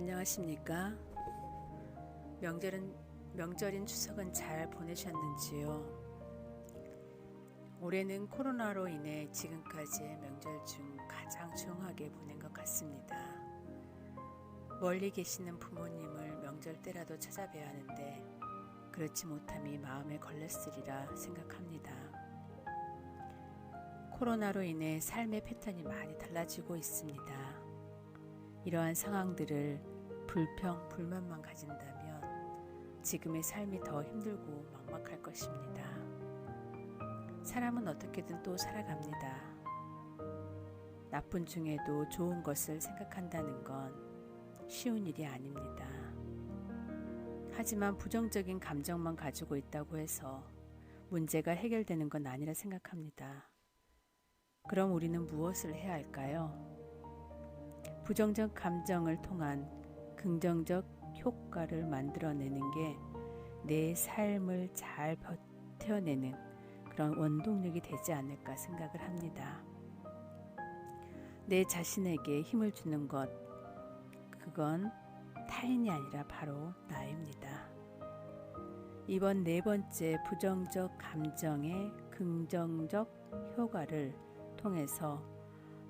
안녕하십니까? 명절은 명절인 추석은 잘 보내셨는지요? 올해는 코로나로 인해 지금까지의 명절 중 가장 조용하게 보낸 것 같습니다. 멀리 계시는 부모님을 명절 때라도 찾아뵈야 하는데 그렇지 못함이 마음에 걸렸으리라 생각합니다. 코로나로 인해 삶의 패턴이 많이 달라지고 있습니다. 이러한 상황들을 불평, 불만만 가진다면 지금의 삶이 더 힘들고 막막할 것입니다. 사람은 어떻게든 또 살아갑니다. 나쁜 중에도 좋은 것을 생각한다는 건 쉬운 일이 아닙니다. 하지만 부정적인 감정만 가지고 있다고 해서 문제가 해결되는 건 아니라 생각합니다. 그럼 우리는 무엇을 해야 할까요? 부정적 감정을 통한 긍정적 효과를 만들어내는 게 내 삶을 잘 버텨내는 그런 원동력이 되지 않을까 생각을 합니다. 내 자신에게 힘을 주는 것, 그건 타인이 아니라 바로 나입니다. 이번 네 번째 부정적 감정의 긍정적 효과를 통해서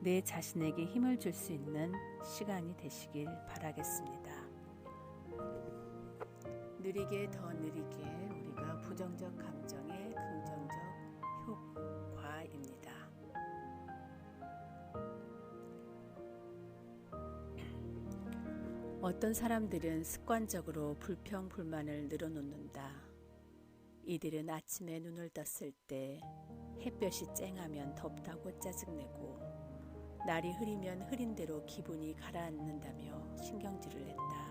내 자신에게 힘을 줄 수 있는 시간이 되시길 바라겠습니다. 느리게 더 느리게 우리가 부정적 감정의 긍정적 효과입니다. 어떤 사람들은 습관적으로 불평, 불만을 늘어놓는다. 이들은 아침에 눈을 떴을 때 햇볕이 쨍하면 덥다고 짜증내고 날이 흐리면 흐린 대로 기분이 가라앉는다며 신경질을 냈다.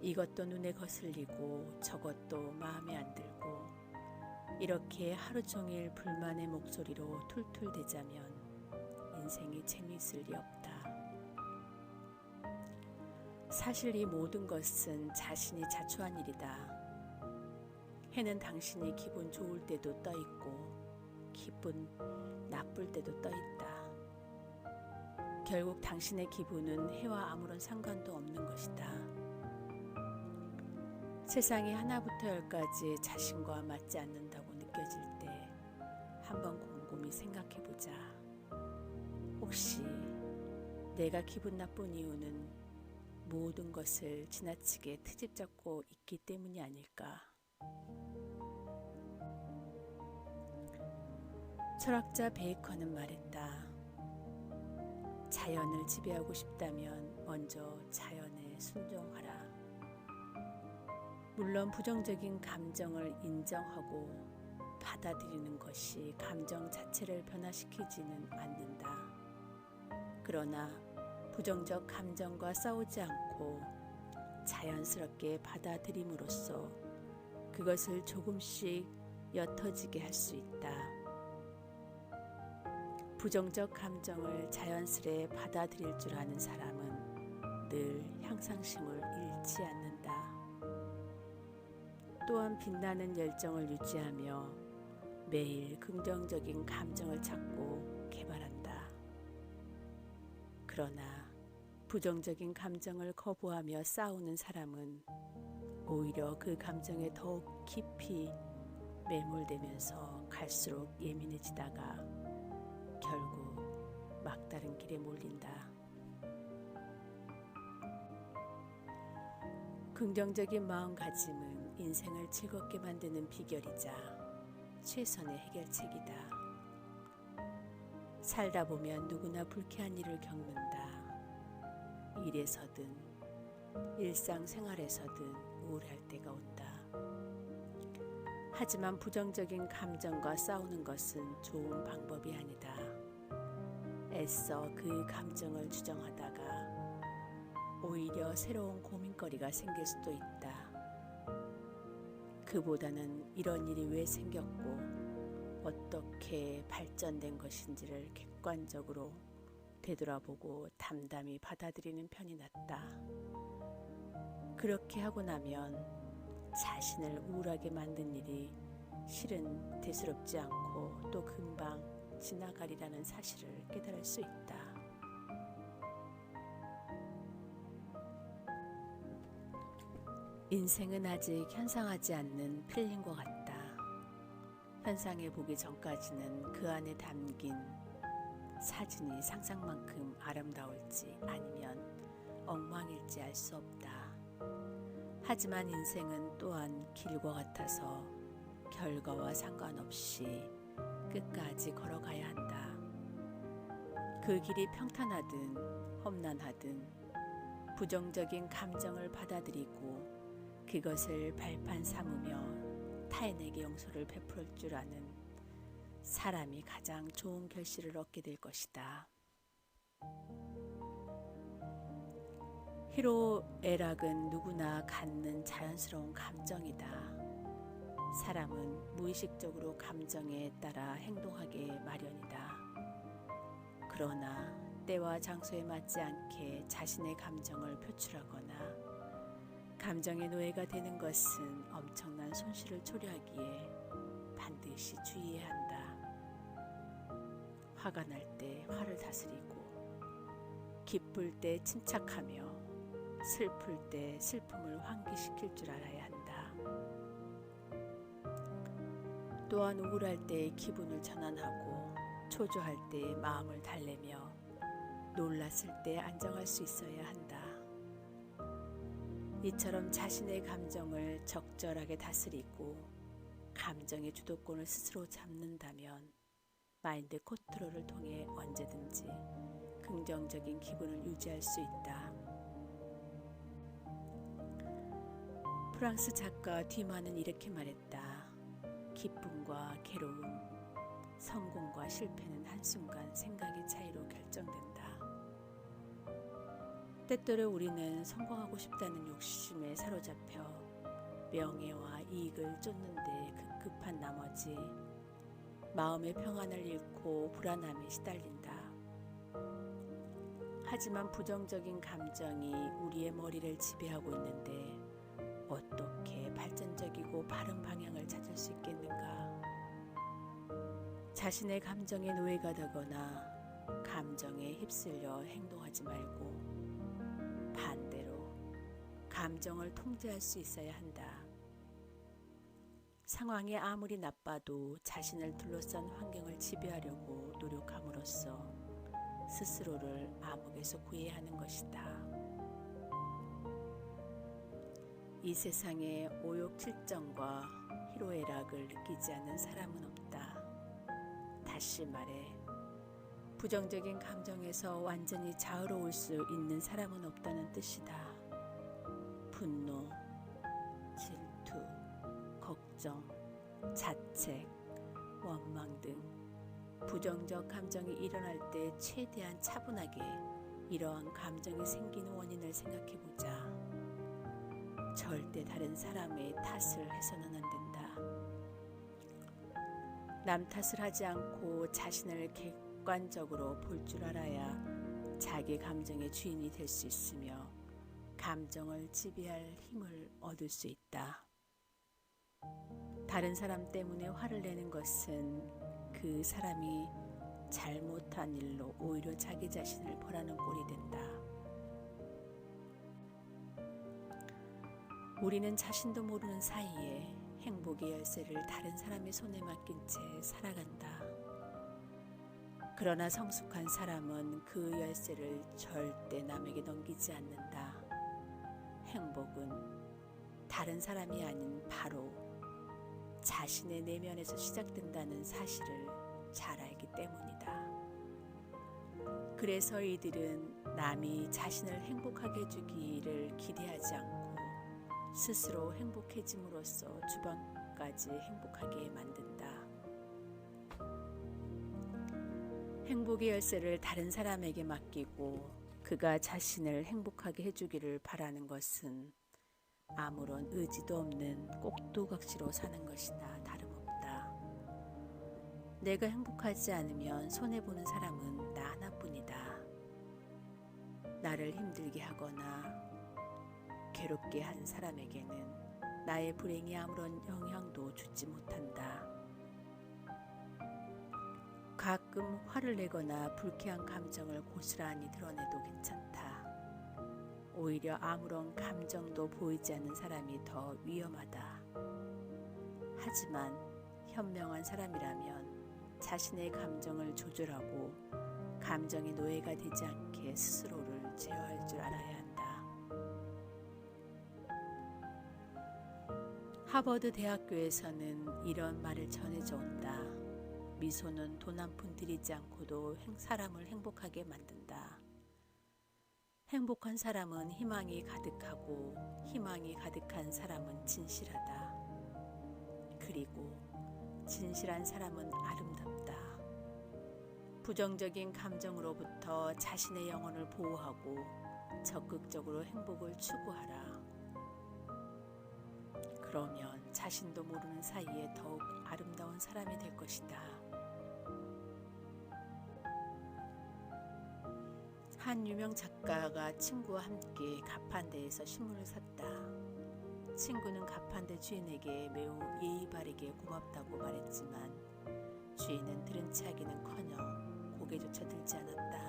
이것도 눈에 거슬리고 저것도 마음에 안 들고 이렇게 하루 종일 불만의 목소리로 툴툴대자면 인생이 재미있을 리 없다. 사실 이 모든 것은 자신이 자초한 일이다. 해는 당신이 기분 좋을 때도 떠 있고 기분 나쁠 때도 떠 있다. 결국 당신의 기분은 해와 아무런 상관도 없는 것이다. 세상이 하나부터 열까지 자신과 맞지 않는다고 느껴질 때 한번 곰곰이 생각해 보자. 혹시 내가 기분 나쁜 이유는 모든 것을 지나치게 트집 잡고 있기 때문이 아닐까? 철학자 베이컨은 말했다. 자연을 지배하고 싶다면 먼저 자연에 순종하라. 물론 부정적인 감정을 인정하고 받아들이는 것이 감정 자체를 변화시키지는 않는다. 그러나 부정적 감정과 싸우지 않고 자연스럽게 받아들임으로써 그것을 조금씩 옅어지게 할 수 있다. 부정적 감정을 자연스레 받아들일 줄 아는 사람은 늘 향상심을 잃지 않는다. 또한 빛나는 열정을 유지하며 매일 긍정적인 감정을 찾고 개발한다. 그러나 부정적인 감정을 거부하며 싸우는 사람은 오히려 그 감정에 더욱 깊이 매몰되면서 갈수록 예민해지다가 결국 막다른 길에 몰린다. 긍정적인 마음가짐은 인생을 즐겁게 만드는 비결이자 최선의 해결책이다. 살다 보면 누구나 불쾌한 일을 겪는다. 일에서든 일상생활에서든 우울할 때가 온다. 하지만 부정적인 감정과 싸우는 것은 좋은 방법이 아니다. 애써 그 감정을 주정하다가 오히려 새로운 고민거리가 생길 수도 있다. 그보다는 이런 일이 왜 생겼고 어떻게 발전된 것인지를 객관적으로 되돌아보고 담담히 받아들이는 편이 낫다. 그렇게 하고 나면 자신을 우울하게 만든 일이 실은 대수롭지 않고 또 금방 지나가리라는 사실을 깨달을 수 있다. 인생은 아직 현상하지 않는 필링과 같다. 현상해 보기 전까지는 그 안에 담긴 사진이 상상만큼 아름다울지 아니면 엉망일지 알 수 없다. 하지만 인생은 또한 길과 같아서 결과와 상관없이 끝까지 걸어가야 한다. 그 길이 평탄하든 험난하든 부정적인 감정을 받아들이고 그것을 발판 삼으며 타인에게 용서를 베풀 줄 아는 사람이 가장 좋은 결실을 얻게 될 것이다. 희로 애락은 누구나 갖는 자연스러운 감정이다. 사람은 무의식적으로 감정에 따라 행동하게 마련이다. 그러나 때와 장소에 맞지 않게 자신의 감정을 표출하거나 감정의 노예가 되는 것은 엄청난 손실을 초래하기에 반드시 주의해야 한다. 화가 날 때 화를 다스리고 기쁠 때 침착하며 슬플 때 슬픔을 환기시킬 줄 알아야 한다. 또한 우울할 때 기분을 전환하고 초조할 때 마음을 달래며 놀랐을 때 안정할 수 있어야 한다. 이처럼 자신의 감정을 적절하게 다스리고 감정의 주도권을 스스로 잡는다면 마인드 컨트롤을 통해 언제든지 긍정적인 기분을 유지할 수 있다. 프랑스 작가 뒤마는 이렇게 말했다. 기쁨과 괴로움, 성공과 실패는 한순간 생각의 차이로 결정된다. 때때로 우리는 성공하고 싶다는 욕심에 사로잡혀 명예와 이익을 쫓는데 급급한 나머지 마음의 평안을 잃고 불안함에 시달린다. 하지만 부정적인 감정이 우리의 머리를 지배하고 있는데 어떻게 자신의 감정에 노예가 되거나 감정에 휩쓸려 행동하지 말고 반대로 감정을 통제할 수 있어야 한다. 상황이 아무리 나빠도 자신을 둘러싼 환경을 지배하려고 노력함으로써 스스로를 암흑에서 구해야 하는 것이다. 이 세상에 오욕칠정과 희로애락을 느끼지 않는 사람은 없다. 다시 말해, 부정적인 감정에서 완전히 자유로울 수 있는 사람은 없다는 뜻이다. 분노, 질투, 걱정, 자책, 원망 등 부정적 감정이 일어날 때 최대한 차분하게 이러한 감정이 생기는 원인을 생각해 보자. 절대 다른 사람의 탓을 해서는 안 된다. 남 탓을 하지 않고 자신을 객관적으로 볼 줄 알아야 자기 감정의 주인이 될 수 있으며 감정을 지배할 힘을 얻을 수 있다. 다른 사람 때문에 화를 내는 것은 그 사람이 잘못한 일로 오히려 자기 자신을 벌하는 꼴이 된다. 우리는 자신도 모르는 사이에 행복의 열쇠를 다른 사람의 손에 맡긴 채 살아간다. 그러나 성숙한 사람은 그 열쇠를 절대 남에게 넘기지 않는다. 행복은 다른 사람이 아닌 바로 자신의 내면에서 시작된다는 사실을 잘 알기 때문이다. 그래서 이들은 남이 자신을 행복하게 해주기를 기대하지 않고 스스로 행복해짐으로써 주변까지 행복하게 만든다. 행복의 열쇠를 다른 사람에게 맡기고 그가 자신을 행복하게 해주기를 바라는 것은 아무런 의지도 없는 꼭두각시로 사는 것이나 다름없다. 내가 행복하지 않으면 손해보는 사람은 나 하나뿐이다. 나를 힘들게 하거나 괴롭게 한 사람에게는 나의 불행이 아무런 영향도 주지 못한다. 가끔 화를 내거나 불쾌한 감정을 고스란히 드러내도 괜찮다. 오히려 아무런 감정도 보이지 않는 사람이 더 위험하다. 하지만 현명한 사람이라면 자신의 감정을 조절하고 감정의 노예가 되지 않게 스스로를 제어할 줄 알아야 한다. 하버드 대학교에서는 이런 말을 전해져 온다. 미소는 돈 한 푼 들이지 않고도 행- 사람을 행복하게 만든다. 행복한 사람은 희망이 가득하고 희망이 가득한 사람은 진실하다. 그리고 진실한 사람은 아름답다. 부정적인 감정으로부터 자신의 영혼을 보호하고 적극적으로 행복을 추구하라. 그러면 자신도 모르는 사이에 더욱 아름다운 사람이 될 것이다. 한 유명 작가가 친구와 함께 가판대에서 신문을 샀다. 친구는 가판대 주인에게 매우 예의 바르게 고맙다고 말했지만 주인은 들은 체 하기는커녕 고개조차 들지 않았다.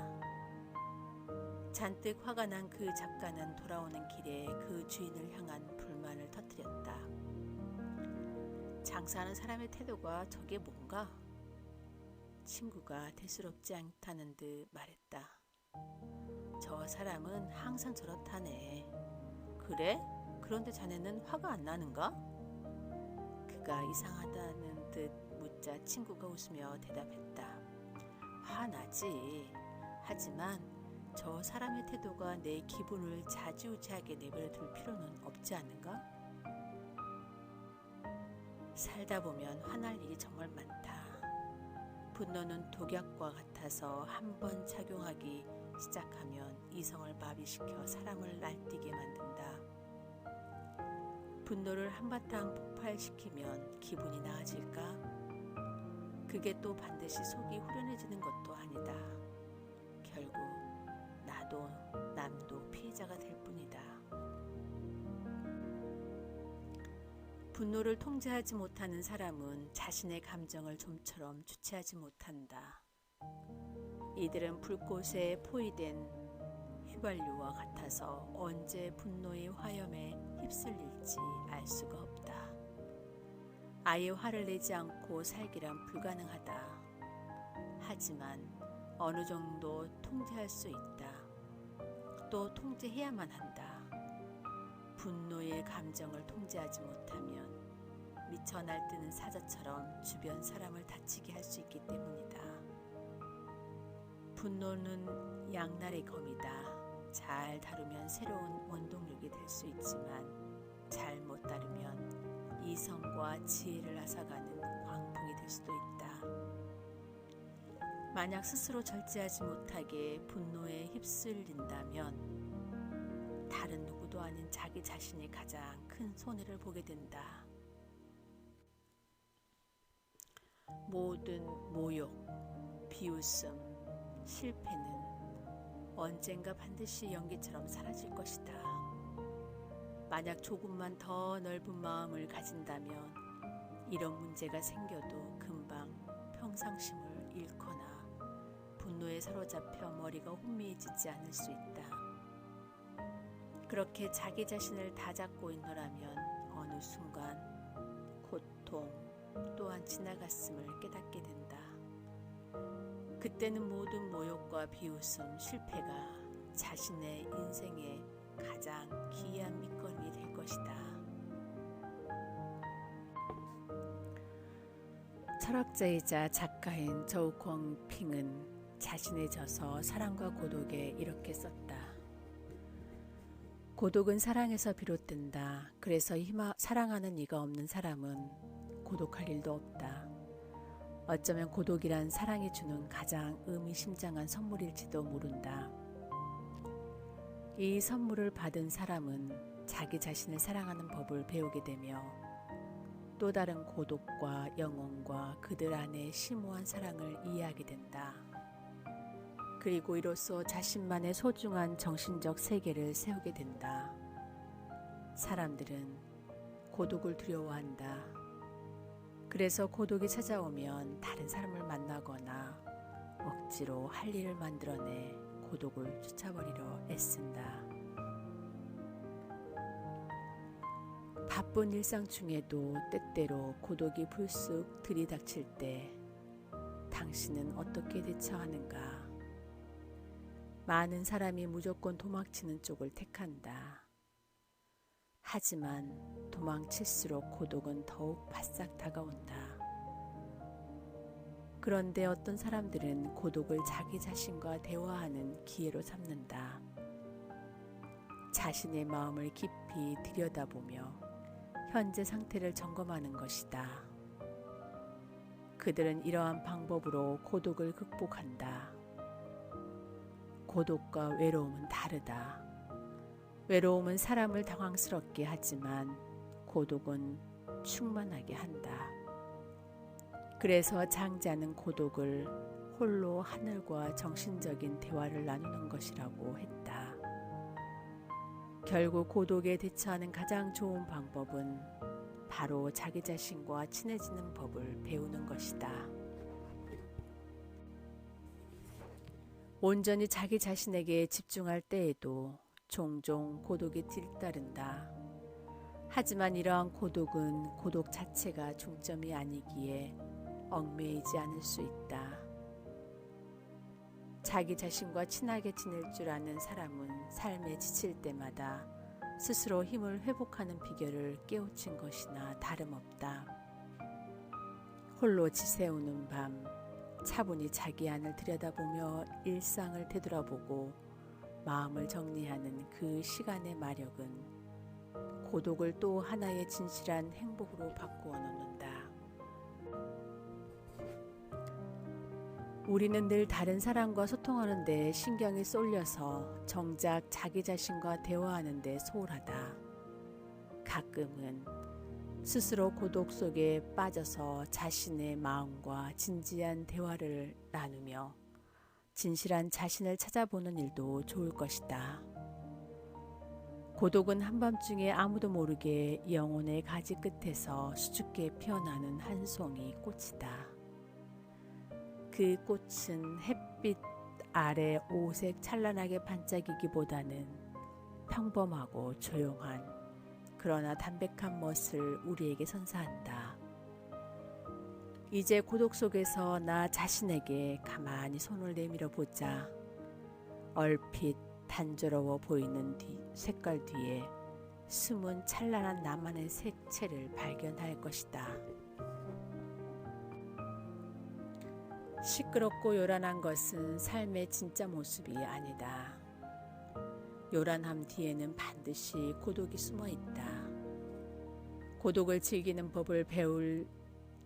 잔뜩 화가 난 그 작가는 돌아오는 길에 그 주인을 향한 불만을 터뜨렸다. 장사하는 사람의 태도가 저게 뭔가? 친구가 대수롭지 않다는 듯 말했다. 저 사람은 항상 저렇다네. 그래? 그런데 자네는 화가 안 나는가? 그가 이상하다는 듯 묻자 친구가 웃으며 대답했다. 화나지. 하지만 저 사람의 태도가 내 기분을 자지우지하게 내버려 둘 필요는 없지 않은가? 살다 보면 화날 일이 정말 많다. 분노는 독약과 같아서 한번 작용하기 시작하면 이성을 마비시켜 사람을 날뛰게 만든다. 분노를 한바탕 폭발시키면 기분이 나아질까? 그게 또 반드시 속이 후련해지는 것도 아니다. 결국 나도 남도 분노를 통제하지 못하는 사람은 자신의 감정을 좀처럼 주체하지 못한다. 이들은 불꽃에 포위된 휘발유와 같아서 언제 분노의 화염에 휩쓸릴지 알 수가 없다. 아예 화를 내지 않고 살기란 불가능하다. 하지만 어느 정도 통제할 수 있다. 또 통제해야만 한다. 분노의 감정을 통제하지 못하면 미쳐 날뛰는 사자처럼 주변 사람을 다치게 할 수 있기 때문이다. 분노는 양날의 검이다. 잘 다루면 새로운 원동력이 될 수 있지만 잘못 다루면 이성과 지혜를 앗아가는 광풍이 될 수도 있다. 만약 스스로 절제하지 못하게 분노에 휩쓸린다면 다른 누구도 아닌 자기 자신이 가장 큰 손해를 보게 된다. 모든 모욕, 비웃음, 실패는 언젠가 반드시 연기처럼 사라질 것이다. 만약 조금만 더 넓은 마음을 가진다면 이런 문제가 생겨도 금방 평상심을 잃거나 분노에 사로잡혀 머리가 혼미해지지 않을 수 있다. 그렇게 자기 자신을 다잡고 있노라면 어느 순간 고통 또한 지나갔음을 깨닫게 된다. 그때는 모든 모욕과 비웃음, 실패가 자신의 인생의 가장 기이한 밑거름이 될 것이다. 철학자이자 작가인 저우콩 핑은 자신의 저서 사랑과 고독에 이렇게 썼다. 고독은 사랑에서 비롯된다. 그래서 희망, 사랑하는 이가 없는 사람은 고독할 일도 없다. 어쩌면 고독이란 사랑이 주는 가장 의미심장한 선물일지도 모른다. 이 선물을 받은 사람은 자기 자신을 사랑하는 법을 배우게 되며 또 다른 고독과 영혼과 그들 안에 심오한 사랑을 이해하게 된다. 그리고 이로써 자신만의 소중한 정신적 세계를 세우게 된다. 사람들은 고독을 두려워한다. 그래서 고독이 찾아오면 다른 사람을 만나거나 억지로 할 일을 만들어내 고독을 쫓아버리러 애쓴다. 바쁜 일상 중에도 때때로 고독이 불쑥 들이닥칠 때 당신은 어떻게 대처하는가? 많은 사람이 무조건 도망치는 쪽을 택한다. 하지만 도망칠수록 고독은 더욱 바싹 다가온다. 그런데 어떤 사람들은 고독을 자기 자신과 대화하는 기회로 삼는다. 자신의 마음을 깊이 들여다보며 현재 상태를 점검하는 것이다. 그들은 이러한 방법으로 고독을 극복한다. 고독과 외로움은 다르다. 외로움은 사람을 당황스럽게 하지만 고독은 충만하게 한다. 그래서 장자는 고독을 홀로 하늘과 정신적인 대화를 나누는 것이라고 했다. 결국 고독에 대처하는 가장 좋은 방법은 바로 자기 자신과 친해지는 법을 배우는 것이다. 온전히 자기 자신에게 집중할 때에도 종종 고독이 뒤따른다. 하지만 이러한 고독은 고독 자체가 중점이 아니기에 얽매이지 않을 수 있다. 자기 자신과 친하게 지낼 줄 아는 사람은 삶에 지칠 때마다 스스로 힘을 회복하는 비결을 깨우친 것이나 다름없다. 홀로 지새우는 밤, 차분히 자기 안을 들여다보며 일상을 되돌아보고 마음을 정리하는 그 시간의 마력은 고독을 또 하나의 진실한 행복으로 바꾸어 놓는다. 우리는 늘 다른 사람과 소통하는데 신경이 쏠려서 정작 자기 자신과 대화하는데 소홀하다. 가끔은 스스로 고독 속에 빠져서 자신의 마음과 진지한 대화를 나누며 진실한 자신을 찾아보는 일도 좋을 것이다. 고독은 한밤중에 아무도 모르게 영혼의 가지 끝에서 수줍게 피어나는 한 송이 꽃이다. 그 꽃은 햇빛 아래 오색 찬란하게 반짝이기보다는 평범하고 조용한 그러나 담백한 멋을 우리에게 선사한다. 이제 고독 속에서 나 자신에게 가만히 손을 내밀어 보자. 얼핏 단조로워 보이는 뒤, 색깔 뒤에 숨은 찬란한 나만의 색채를 발견할 것이다. 시끄럽고 요란한 것은 삶의 진짜 모습이 아니다. 요란함 뒤에는 반드시 고독이 숨어 있다. 고독을 즐기는 법을 배울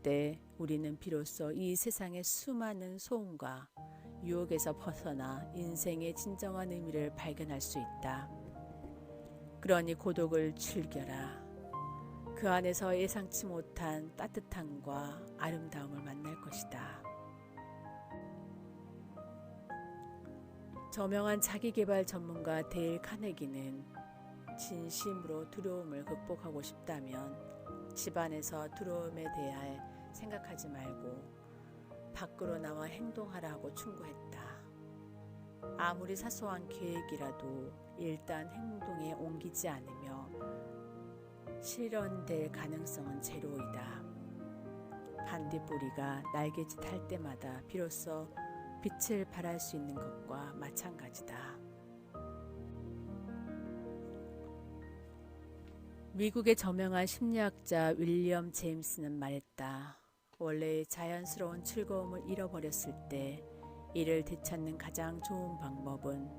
때 우리는 비로소 이 세상의 수많은 소음과 유혹에서 벗어나 인생의 진정한 의미를 발견할 수 있다. 그러니 고독을 즐겨라. 그 안에서 예상치 못한 따뜻함과 아름다움을 만날 것이다. 저명한 자기개발 전문가 데일 카네기는 진심으로 두려움을 극복하고 싶다면 집안에서 두려움에 대해 생각하지 말고 밖으로 나와 행동하라고 충고했다. 아무리 사소한 계획이라도 일단 행동에 옮기지 않으며 실현될 가능성은 제로이다. 반딧불이가 날개짓 할 때마다 비로소 빛을 발할 수 있는 것과 마찬가지다. 미국의 저명한 심리학자 윌리엄 제임스는 말했다. 원래 자연스러운 즐거움을 잃어버렸을 때 이를 되찾는 가장 좋은 방법은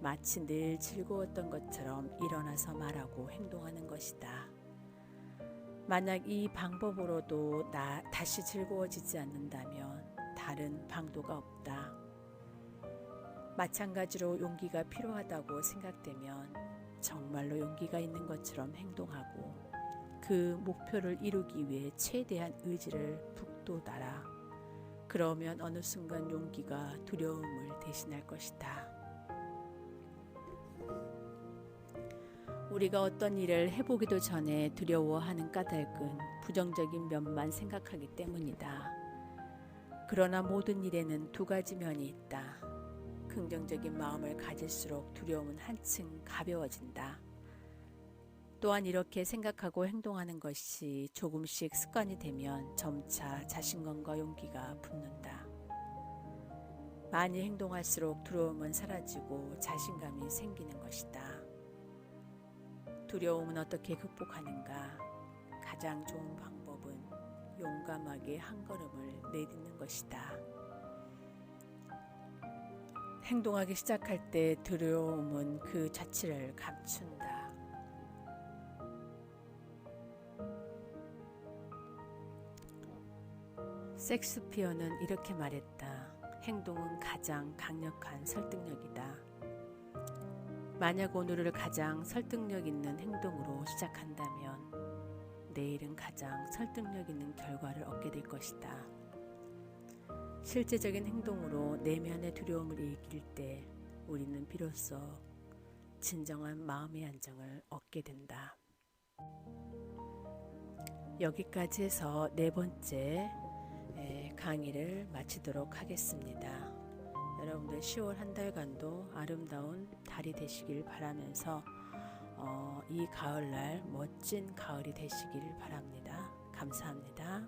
마치 늘 즐거웠던 것처럼 일어나서 말하고 행동하는 것이다. 만약 이 방법으로도 나 다시 즐거워지지 않는다면 다른 방도가 없다. 마찬가지로 용기가 필요하다고 생각되면 정말로 용기가 있는 것처럼 행동하고 그 목표를 이루기 위해 최대한 의지를 북돋아라. 그러면 어느 순간 용기가 두려움을 대신할 것이다. 우리가 어떤 일을 해보기도 전에 두려워하는 까닭은 부정적인 면만 생각하기 때문이다. 그러나 모든 일에는 두 가지 면이 있다. 긍정적인 마음을 가질수록 두려움은 한층 가벼워진다. 또한 이렇게 생각하고 행동하는 것이 조금씩 습관이 되면 점차 자신감과 용기가 붙는다. 많이 행동할수록 두려움은 사라지고 자신감이 생기는 것이다. 두려움은 어떻게 극복하는가? 가장 좋은 방법은 용감하게 한 걸음을 내딛는 것이다. 행동하기 시작할 때 두려움은 그 자체를 감춘다. 섹스피어는 이렇게 말했다. 행동은 가장 강력한 설득력이다. 만약 오늘을 가장 설득력 있는 행동으로 시작한다면 내일은 가장 설득력 있는 결과를 얻게 될 것이다. 실제적인 행동으로 내면의 두려움을 이길 때 우리는 비로소 진정한 마음의 안정을 얻게 된다. 여기까지 해서 네 번째 에, 네, 강의를 마치도록 하겠습니다. 여러분들 10월 한 달간도 아름다운 달이 되시길 바라면서 어, 이 가을날 멋진 가을이 되시길 바랍니다. 감사합니다.